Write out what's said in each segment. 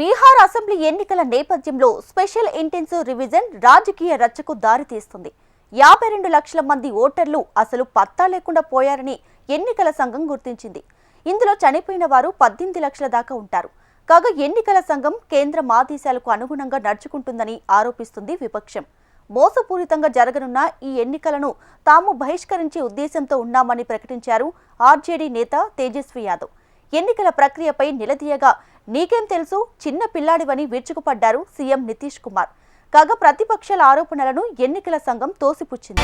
Bihar assembly ఎన్నికల నేపథ్యంలో special intensive revision రాజకీయ రచ్చకు దారితీస్తుంది యాభై రెండు లక్షల మంది ఓటర్లు అసలు పత్తా లేకుండా పోయారని ఎన్నికల సంఘం గుర్తించింది. ఇందులో చనిపోయిన వారు పద్దెనిమిది లక్షల దాకా ఉంటారు. కాగా ఎన్నికల సంఘం కేంద్ర ఆదేశాలకు అనుగుణంగా నడుచుకుంటుందని ఆరోపిస్తుంది విపక్షం. మోసపూరితంగా జరగనున్న ఈ ఎన్నికలను తాము బహిష్కరించే ఉద్దేశంతో ఉన్నామని ప్రకటించారు ఆర్జేడీ నేత తేజస్వి యాదవ్. ఎన్నికల ప్రక్రియపై నిలదీయగా నీకేం తెలుసు? చిన్న పిల్లాడివని విరుచుకుపడ్డారు సీఎం నితీష్ కుమార్. కాగా ప్రతిపక్షాల ఆరోపణలను ఎన్నికల సంఘం తోసిపుచ్చింది.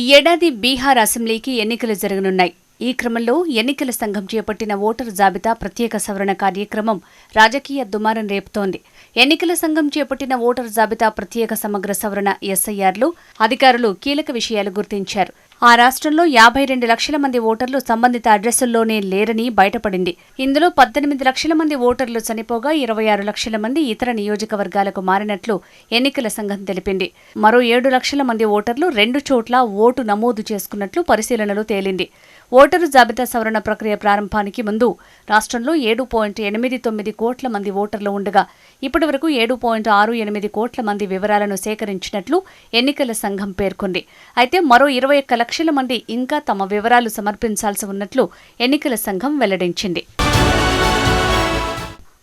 ఈ ఏడాది బీహార్ అసెంబ్లీకి ఎన్నికలు జరగనున్నాయి. ఈ క్రమంలో ఎన్నికల సంఘం చేపట్టిన ఓటరు జాబితా ప్రత్యేక సవరణ కార్యక్రమం రాజకీయ దుమారం రేపుతోంది. ఎన్నికల సంఘం చేపట్టిన ఓటర్ జాబితా ప్రత్యేక సమగ్ర సవరణ ఎస్ఐఆర్లో అధికారులు కీలక విషయాలు గుర్తించారు. ఆ రాష్ట్రంలో యాభై రెండు లక్షల మంది ఓటర్లు సంబంధిత అడ్రస్సుల్లోనే లేరని బయటపడింది. ఇందులో పద్దెనిమిది లక్షల మంది ఓటర్లు చనిపోగా ఇరవై ఆరు లక్షల మంది ఇతర నియోజకవర్గాలకు మారినట్లు ఎన్నికల సంఘం తెలిపింది. మరో ఏడు లక్షల మంది ఓటర్లు రెండు చోట్ల ఓటు నమోదు చేసుకున్నట్లు పరిశీలనలో తేలింది. ఓటరు జాబితా సవరణ ప్రక్రియ ప్రారంభానికి ముందు రాష్ట్రంలో ఏడు పాయింట్ ఎనిమిది తొమ్మిది కోట్ల మంది ఓటర్లు ఉండగా ఇప్పటి వరకు ఏడు పాయింట్ ఆరు ఎనిమిది కోట్ల మంది వివరాలను సేకరించినట్లు ఎన్నికల సంఘం పేర్కొంది. అయితే మరో ఇరవై ఒక్క లక్షల మంది ఇంకా తమ వివరాలు సమర్పించాల్సి ఉన్నట్లు ఎన్నికల సంఘం వెల్లడించింది.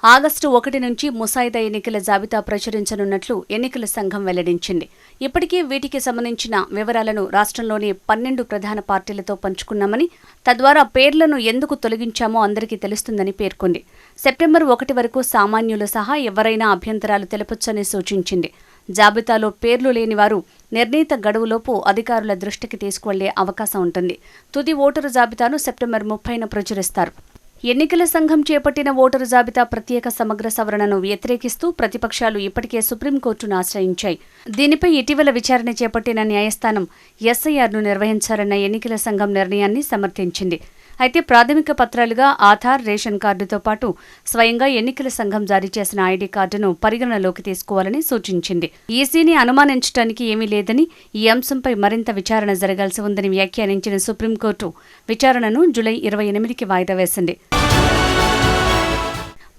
ఆగస్టు ఒకటి నుంచి ముసాయిదా ఎన్నికల జాబితా ప్రచురించనున్నట్లు ఎన్నికల సంఘం వెల్లడించింది. ఇప్పటికే వీటికి సంబంధించిన వివరాలను రాష్ట్రంలోని పన్నెండు ప్రధాన పార్టీలతో పంచుకున్నామని తద్వారా పేర్లను ఎందుకు తొలగించామో అందరికీ తెలుస్తుందని పేర్కొంది. సెప్టెంబర్ ఒకటి వరకు సామాన్యులు సహా ఎవరైనా అభ్యంతరాలు తెలపొచ్చని సూచించింది. జాబితాలో పేర్లు లేని వారు నిర్ణీత గడువులోపు అధికారుల దృష్టికి తీసుకువెళ్ళే అవకాశం ఉంటుంది. తుది ఓటరు జాబితాను సెప్టెంబర్ ముప్పైన ప్రచురిస్తారు. ఎన్నికల సంఘం చేపట్టిన ఓటరు జాబితా ప్రత్యేక సమగ్ర సవరణను వ్యతిరేకిస్తూ ప్రతిపక్షాలు ఇప్పటికే సుప్రీంకోర్టును ఆశ్రయించాయి. దీనిపై ఇటీవల విచారణ చేపట్టిన న్యాయస్థానం ఎస్ఐఆర్ను నిర్వహించాలన్న ఎన్నికల సంఘం నిర్ణయాన్ని సమర్థించింది. అయితే ప్రాథమిక పత్రాలుగా ఆధార్ రేషన్ కార్డుతో పాటు స్వయంగా ఎన్నికల సంఘం జారీ చేసిన ఐడీ కార్డును పరిగణనలోకి తీసుకోవాలని సూచించింది. ఈసీని అనుమానించడానికి ఏమీ లేదని ఈ అంశంపై మరింత విచారణ జరగాల్సి ఉందని వ్యాఖ్యానించిన సుప్రీంకోర్టు విచారణను జూలై ఇరవై ఎనిమిదికి వాయిదా వేసింది.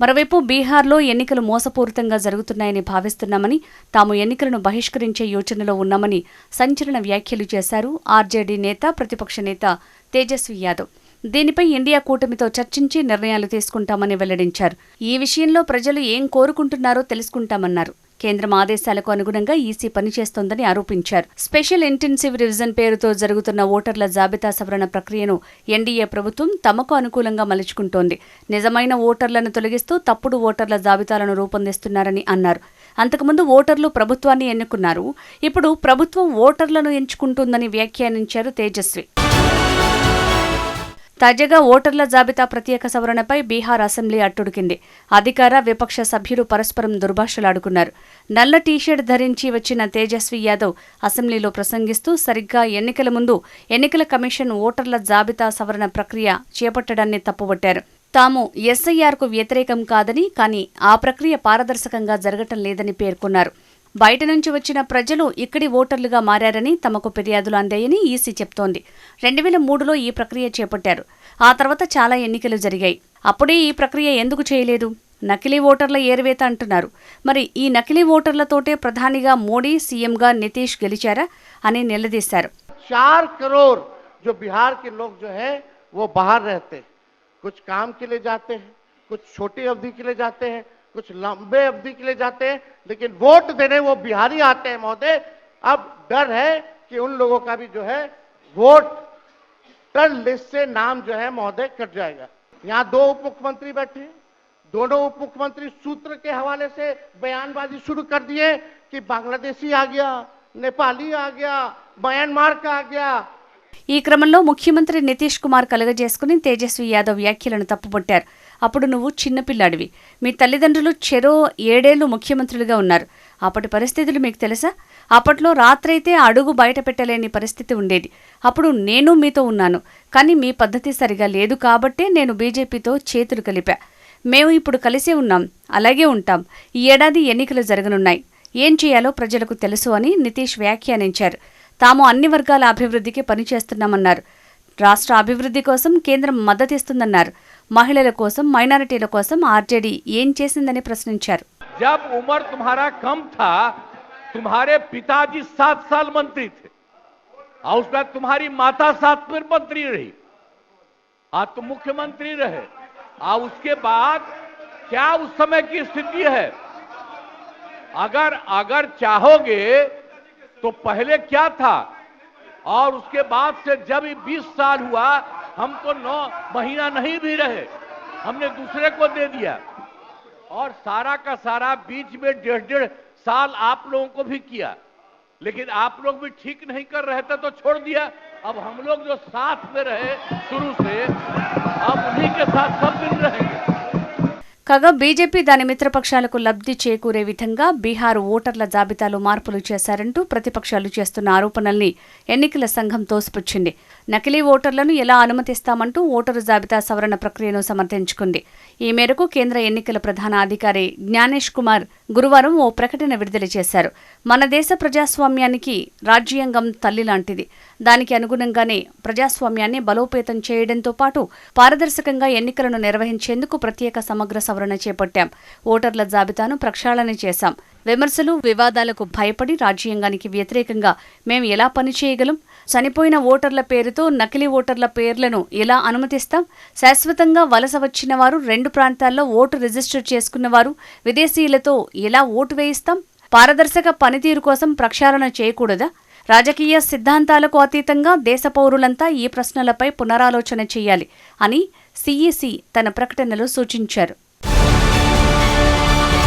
మరోవైపు బీహార్లో ఎన్నికలు మోసపూరితంగా జరుగుతున్నాయని భావిస్తున్నామని తాము ఎన్నికలను బహిష్కరించే యోచనలో ఉన్నామని సంచలన వ్యాఖ్యలు చేశారు ఆర్జేడీ నేత ప్రతిపక్ష నేత తేజస్వి యాదవ్. దీనిపై ఇండియా కూటమితో చర్చించి నిర్ణయాలు తీసుకుంటామని వెల్లడించారు. ఈ విషయంలో ప్రజలు ఏం కోరుకుంటున్నారో తెలుసుకుంటామన్నారు. కేంద్రం ఆదేశాలకు అనుగుణంగా ఈసీ పనిచేస్తోందని ఆరోపించారు. స్పెషల్ ఇంటెన్సివ్ రివిజన్ పేరుతో జరుగుతున్న ఓటర్ల జాబితా సవరణ ప్రక్రియను ఎన్డీఏ ప్రభుత్వం తమకు అనుకూలంగా మలుచుకుంటోంది. నిజమైన ఓటర్లను తొలగిస్తూ తప్పుడు ఓటర్ల జాబితాలను రూపొందిస్తున్నారని అన్నారు. అంతకుముందు ఓటర్లు ప్రభుత్వాన్ని ఎన్నుకున్నారు. ఇప్పుడు ప్రభుత్వం ఓటర్లను ఎంచుకుంటుందని వ్యాఖ్యానించారు తేజస్వి. తాజాగా ఓటర్ల జాబితా ప్రత్యేక సవరణపై బీహార్ అసెంబ్లీ అట్టుడికింది అధికార విపక్ష సభ్యులు పరస్పరం దుర్భాషలాడుకున్నారు. నల్ల టీషర్ట్ ధరించి వచ్చిన తేజస్వి యాదవ్ అసెంబ్లీలో ప్రసంగిస్తూ సరిగ్గా ఎన్నికల ముందు ఎన్నికల కమిషన్ ఓటర్ల జాబితా సవరణ ప్రక్రియ చేపట్టడాన్ని తప్పుబట్టారు. తాము ఎస్ఐఆర్కు వ్యతిరేకం కాదని కానీ ఆ ప్రక్రియ పారదర్శకంగా జరగటం లేదని పేర్కొన్నారు. బయట నుంచి వచ్చిన ప్రజలు ఇక్కడి ఓటర్లుగా మారారని తమకు ఫిర్యాదులు అందాయని ఈసీ చెప్తోంది రెండు వేల మూడులో ఈ ప్రక్రియ చేపట్టారు ఆ తర్వాత చాలా ఎన్నికలు జరిగాయి అప్పుడే ఈ ప్రక్రియ ఎందుకు చేయలేదు నకిలీ ఓటర్ల ఏరివేత అంటున్నారు మరి ఈ నకిలీ ఓటర్లతోటే ప్రధానిగా మోడీ సీఎంగా నితీష్ గెలిచారా అని నిలదీశారు चार करोड़ जो बिहार के लोग जो है वो बाहर रहते हैं कुछ काम के लिए जाते हैं कुछ छोटी अवधि के लिए जाते हैं कुछ लंबे अवधि के लिए जाते हैं लेकिन वोट देने वो बिहारी आते हैं महोदय अब डर है कि उन लोगों का भी जो है वोट टर लिस्ट से नाम जो है महोदय कट जाएगा यहाँ दो उप मुख्यमंत्री बैठे हैं दोनों उप मुख्यमंत्री सूत्र के हवाले से बयानबाजी शुरू कर दिए कि बांग्लादेशी आ गया नेपाली आ गया म्यांमार का आ गया ఈ క్రమంలో ముఖ్యమంత్రి నితీష్ కుమార్ కలుగజేసుకుని తేజస్వి యాదవ్ వ్యాఖ్యలను తప్పుపట్టారు అప్పుడు నువ్వు చిన్నపిల్లాడివి మీ తల్లిదండ్రులు చెరో ఏడేళ్ళు ముఖ్యమంత్రులుగా ఉన్నారు. అప్పటి పరిస్థితులు మీకు తెలుసా? అప్పట్లో రాత్రైతే అడుగు బయట పెట్టలేని పరిస్థితి ఉండేది. అప్పుడు నేను మీతో ఉన్నాను. కానీ మీ పద్ధతి సరిగా లేదు కాబట్టే నేను బీజేపీతో చేతులు కలిపా. మేము ఇప్పుడు కలిసే ఉన్నాం. అలాగే ఉంటాం. ఈ ఏడాది ఎన్నికలు జరగనున్నాయి. ఏం చేయాలో ప్రజలకు తెలుసు అని నితీష్ వ్యాఖ్యానించారు. తాము అన్ని వర్గాల అభివృద్ధికి పనిచేస్తున్నామన్నారు. రాష్ట్ర అభివృద్ధి కోసం కేంద్రం మద్దతిస్తుందన్నారు మహిళల కోసం మైనారిటీల కోసం ఆర్జేడీ ఏం చేసిందని ప్రశ్నించారు जब उम्र तुम्हारा कम था तुम्हारे पिताजी सात साल मंत्री थे और उसके बाद तुम्हारी माता सात फिर मंत्री रही आज तुम मुख्यमंत्री रहे और उसके बाद क्या उस समय की स्थिति है अगर अगर चाहोगे तो पहले क्या था और उसके बाद से जब ये 20 साल हुआ हम तो नौ महीना नहीं भी रहे हमने दूसरे को दे दिया और सारा का सारा बीच में डेढ़ डेढ़ साल आप लोगों को भी किया लेकिन आप लोग भी ठीक नहीं कर रहे थे तो छोड़ दिया अब हम लोग जो साथ में रहे शुरू से अब उन्हीं के साथ सब दिन रहेंगे కాగా బీజేపీ దాని మిత్రపక్షాలకు లబ్ధి చేకూరే విధంగా బీహార్ ఓటర్ల జాబితాలో మార్పులు చేశారంటూ ప్రతిపక్షాలు చేస్తున్న ఆరోపణల్ని ఎన్నికల సంఘం తోసిపుచ్చింది నకిలీ ఓటర్లను ఎలా అనుమతిస్తామంటూ ఓటరు జాబితా సవరణ ప్రక్రియను సమర్థించుకుంది. ఈ మేరకు కేంద్ర ఎన్నికల ప్రధాన అధికారి జ్ఞానేష్ కుమార్ గురువారం ఓ ప్రకటన విడుదల చేశారు. మన దేశ ప్రజాస్వామ్యానికి రాజ్యాంగం తల్లి లాంటిది దానికి అనుగుణంగానే ప్రజాస్వామ్యాన్ని బలోపేతం చేయడంతో పాటు పారదర్శకంగా ఎన్నికలను నిర్వహించేందుకు ప్రత్యేక సమగ్ర సవరణ చేపట్టాం. ఓటర్ల జాబితాను ప్రక్షాళన చేశాం. విమర్శలు వివాదాలకు భయపడి రాజ్యాంగానికి వ్యతిరేకంగా మేము ఎలా పనిచేయగలం చనిపోయిన ఓటర్ల పేరుతో నకిలీ ఓటర్ల పేర్లను ఎలా అనుమతిస్తాం? శాశ్వతంగా వలస వచ్చిన వారు రెండు ప్రాంతాల్లో ఓటు రిజిస్టర్ చేసుకున్నవారు విదేశీయులతో ఎలా ఓటు వేయిస్తాం? పారదర్శక పనితీరు కోసం ప్రక్షాళన చేయకూడదా? రాజకీయ సిద్ధాంతాలకు అతీతంగా దేశ పౌరులంతా ఈ ప్రశ్నలపై పునరాలోచన చేయాలి అని సిఈసి తన ప్రకటనలో సూచించారు.